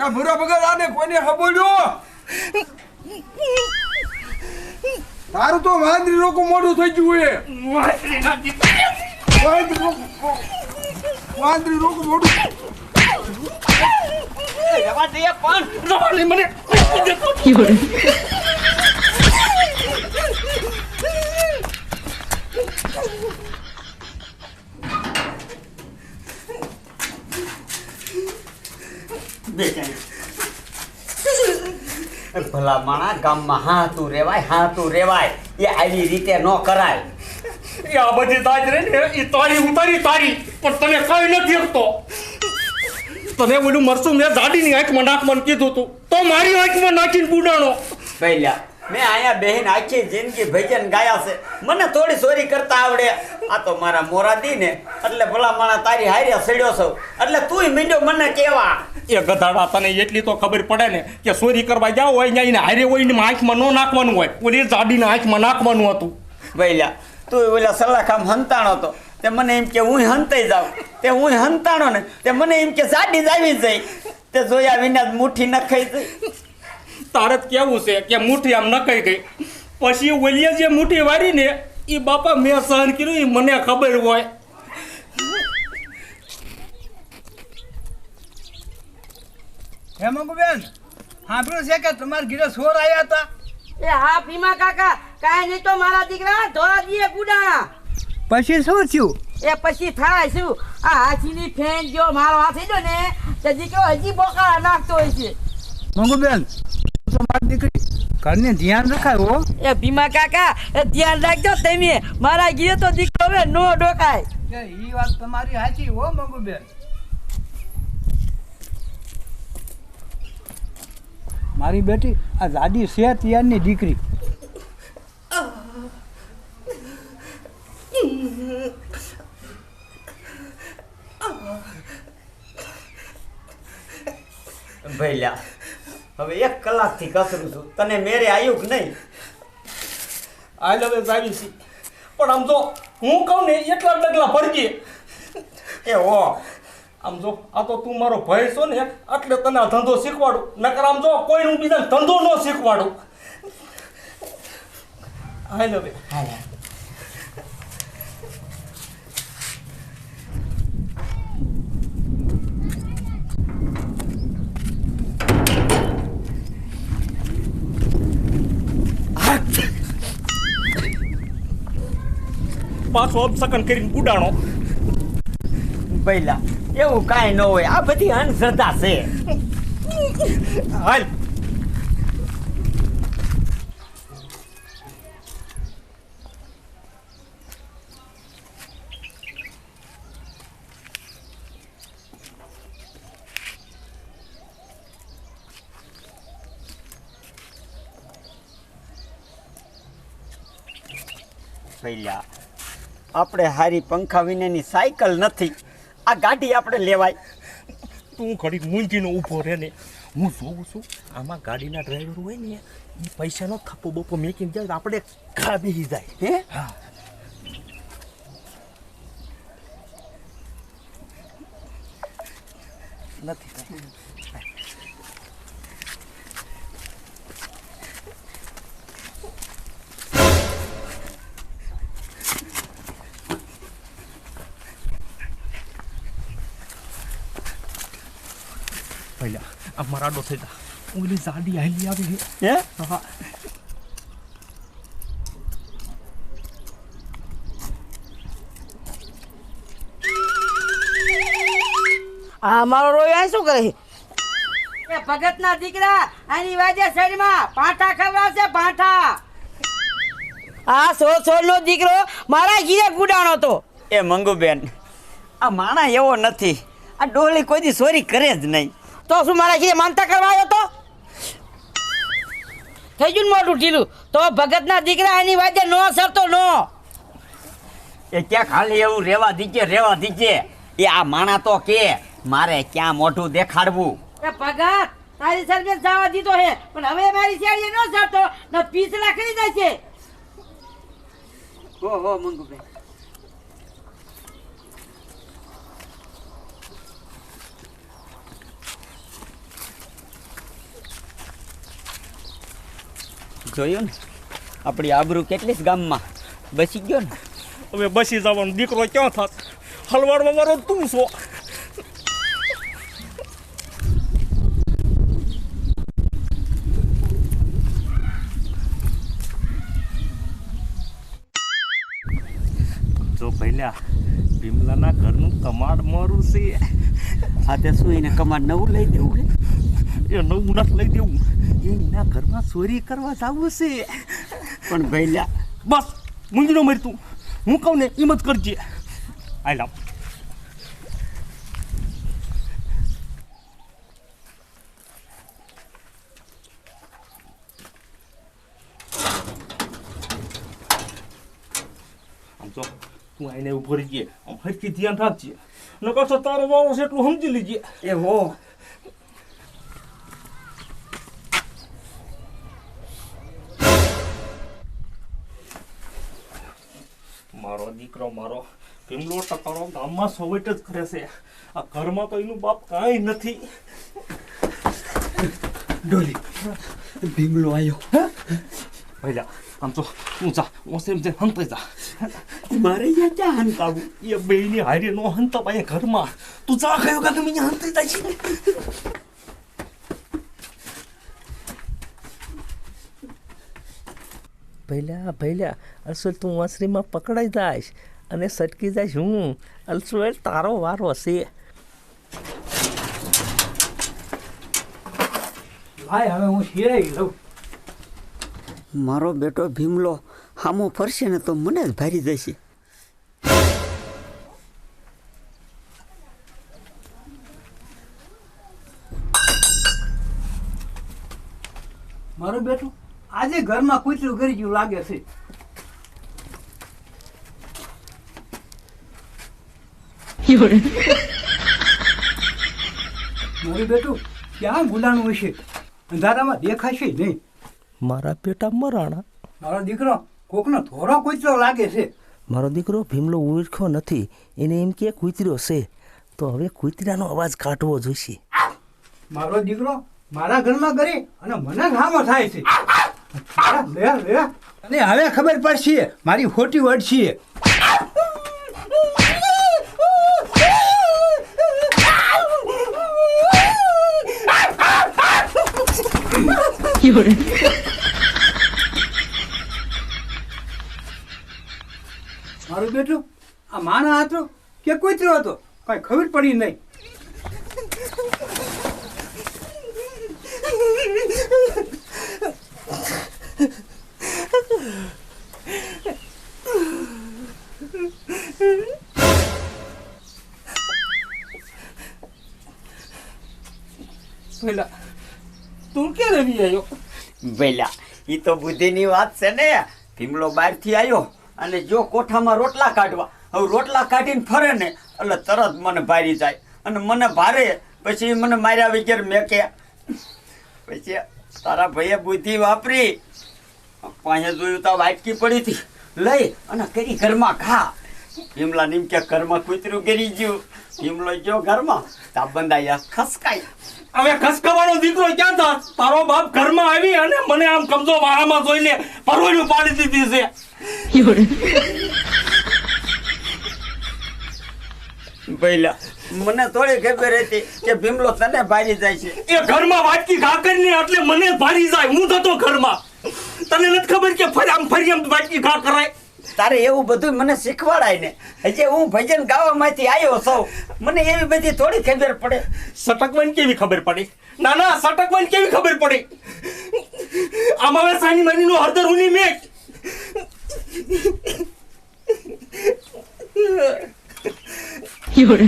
આ ભૂરા વગર આને કોઈને હબોલ્યો તારું તો વાંદરી રોકો મોઢું થઈ ગયું એ. વાંદરી રોકો વાંદરી રોકો મોઢું રહેવા દે પણ. રહેવા દે મને. ભલા માણા ગામમાં હાતું રેવાય હાતું રેવાય. એ આવી રીતે ન કરાય. એ આ બધી તાજ રે ને એ તારી ઉતારી તારી પણ તને કઈ નથી શકતો તને બધું મરસું મેં દાદીની આંખમાં નાખવાનું કીધું તું. તો મારી આંખમાં નાખીને બુડાણો. પહેલા મેં અહીંયા બેહીન આખી જિંદગી ભજન ગાયા છે. મને થોડી ચોરી કરતા આવડે. આ તો મારા મોરાદી ને. એટલે ભલા માણા તારી હાર્યા સડ્યો છો. એટલે તુંય મીંડ્યો મને કેવા. એ ગધાડા તને એટલી તો ખબર પડે ને કે ચોરી કરવા જાવ હોય ને એને હારે હોય ને આંખમાં ન નાખવાનું હોય. ઓલી દાદીના આંખમાં નાખવાનું હતું. ભૈલા તું ઓલા સલાખામ હંતાણો હતો તે મને એમ કે હું હંતાઈ જાઉં. તે હું હંતાણો ને. તે મને એમ કે જાડી જ આવી જાય તે જોયા વિના મુઠ્ઠી નખાઈ જાય તારે કેવું છે કે મુઠ્ઠી આમ નકાઈ ગઈ. પછી ઓલીએ જે મુઠ્ઠી વારી ને એ બાપા મેં સહન કર્યું એ મને ખબર હોય. હે મંગુબેન સાંભળ્યું છે કે તમારા ઘીરે સોર આવ્યા હતા? એ હા ભીમા કાકા કાંઈ નહીં તો મારા દીકરા ધોરા દીએ ગુડાણા પછી શું થયું? એ પછી થાય શું? આ હાથીની ફેન જો મારો હાથ જો ને તે દીકરો હજી બોકાળા નાખતો હોય છે. મંગુબેન મારી દીકરી ઘરને ધ્યાન રખાય હો. એ ભીમા કાકા એ ધ્યાન રાખજો તમે. મારા ગીરે તો દીકરો હવે નો ડોકાય. એ વાત તમારી સાચી હો મંગુબેન. મારી બેટી આ દાદી છે ત્યારની દીકરી. ભૈલા હવે એક કલાકથી કસરું છું. તને મેરે આવ્યું કે નહીં? આઈ લવ આવી છી. પણ આમ જો હું કહું ને એટલા ડગલા ભરગીએ એ હો. આમ જો આ તો તું મારો ભાઈ છો ને એટલે તને આ ધંધો શીખવાડું. નકર આમ જો કોઈ હું બીજાને ધંધો ન શીખવાડું. આઈ લવ પાછો અપસકન કરીને ઉડાણો બૈલા એવું કાંઈ ન હોય. આ બધી અંધશ્રદ્ધા છે. હાલ. ભૈલા આપણે હારી પંખા વિનાની સાયકલ નથી. આ ગાડી આપણે લેવાય. તું ઘડી મૂંઝીને ઊભો રહે ને. હું જોઉં છું આમાં ગાડીના ડ્રાઈવર હોય ને એ પૈસાનો થપ્પો બપ્પો મેકીને જાય આપણે ખાબી જાય. હે? હા. નથી પહેલા આ મરાડો થઈ જા ઓલી જાડી હાલી આવી છે હે હા આ મારો રોયા શું કરે એ ભગતના દીકરા આની વાજે શરીરમાં પાઠા ખવડાવશે પાઠા આ સો સોળ નો દીકરો મારા ઘીરે ગુડાણો તો એ મંગુબેન આ માણા એવો નથી આ ડોલી કોઈ દી ચોરી કરે જ નહીં તો શું મારા ઘીરે માનતા કરવા આવ્યો તો? થઈ ગયું ને મોટું ઢીલું. તો ભગતના દીકરા એની વાજે નો સરતો નો. એ ક્યાં ખાલી એવું રેવા દીજે રેવા દીજે. એ આ માણા તો કે મારે ક્યાં મોઢું દેખાડવું? એ ભગત તારી સરબેન જવા દીધો હે પણ હવે મારી શેરીએ નો સરતો ન પીસલા કરી દે છે હો હો જોયું ને? આપણી આબરૂ કેટલી ગામમાં બસી ગયો ને? હવે બસી જવાનો દીકરો ક્યાં થાત? હલવાડમાં મારો તું છો. જો પહેલા ભીમલાના ઘરનું કમાડ મારું છે. સાથે શું એને કમાડ નવું લઈ દેવું એ નવું નથી લઈ દેવું. એના ઘરમાં ચોરી કરવા જવું છે પણ ભૈલા બસ મૂંઝનો મરી તું. હું કહું ને એમ જ કરજે. આઈ લાવ. આમ જો તું આઈને ઊભો આમ હરખી ધ્યાન રાખજે. નકર કશો તારો વારો છે એટલું સમજી લીજે. એ હો મારો દીકરો મારો ભીમલો ટકારો ગામમાં સવેટ જ કરે છે. આ ઘરમાં તો એનું બાપ કાંઈ નથી. ડોલી ભીમલો આવ્યો ભૈયા આમ તો હું સેમ જેમ હંતાઈ જા. મારે અહીંયા ક્યાં હંતાવું? એ બેયની હારી નો હંતા ભાઈ ઘરમાં. તું જા કયો કે તમે અહીંયા હંતાઈ જાય છે ભૈલા ભૈલા અલસુલ તું વાંસરીમાં પકડાઈ જાઈશ અને સટકી જાઈશ. હું અલસુલ તારો વારો હશે. ભાઈ હવે હું શિરાઈ લઉં મારો બેટો ભીમલો હામો ફરશે ને તો મને જ ભારી જશે. મારું બેટું? આજે ઘરમાં કૂતરું કરી જેવું લાગે છે. મારું બેટું ક્યાં ગુલાણું હશે? અંધારામાં દેખાશે નહીં. મારા પેટા મરાણા. મારો દીકરો કોકનો થોડો કૂતરો લાગે છે. મારો દીકરો ભીમલો ઓળખ્યો નથી. એને એમ કે કૂતરો છે. તો હવે કૂતરાનો અવાજ કાઢવો જોઈશે. મારો દીકરો મારા ઘરમાં કરે અને મને ઘામો થાય છે. લે લે. અને હવે ખબર પડશે મારી ખોટી વડ છે. મારું બેટું આ માના હતો કે કૂતરો હતો? કઈ ખબર પડી નહીં. પહેલા તું ક્યાં રમી આવ્યો વેલા એ તો બુદ્ધિની વાત છે ને. ભીમલો બહારથી આવ્યો અને જો કોઠામાં રોટલા કાઢવા. હવે રોટલા કાઢીને ફરે ને, એટલે તરત મને ભારી જાય. અને મને ભારે, પછી મને માર્યા વગર મેકે. પછી તારા ભાઈએ બુદ્ધિ વાપરી. પાસે જોયું તો વાટકી પડી હતી. લઈ અને કરી ઘરમાં ખા. ભીમલા નીમ કે ઘરમાં કૂતરું કરી ગયું. ભીમલો ગયો ઘરમાં. તા બંધાયા ખસકાય. હવે ખસકાવાનો દીકરો ક્યાં થા? તારો બાપ ઘરમાં આવી અને મને આમ કમજો વાળામાં જોઈને પરવડ્યું પાડી દીધી છે. પહેલા મને થોડી ખબર હતી કે ભીમલો તને ભારી જાય છે. એ ઘરમાં વાટકી ખાકર ને એટલે મને ભારી જાય. હું થતો ઘરમાં. તને નથી ખબર કે ફરી આમ ફરી આમ વાટકી ઘા કરાય તારે એવું બધું મને શીખવાડાય ને. હજી હું ભજન ગાવામાંથી આવ્યો સૌ મને એવી બધી થોડી ખબર પડે. સટકવાની કેવી ખબર પડી? ના ના સટકવાની કેવી ખબર પડી? આમાં હવે સાની મનીનો હરદર હળદર ઉની મેચ You're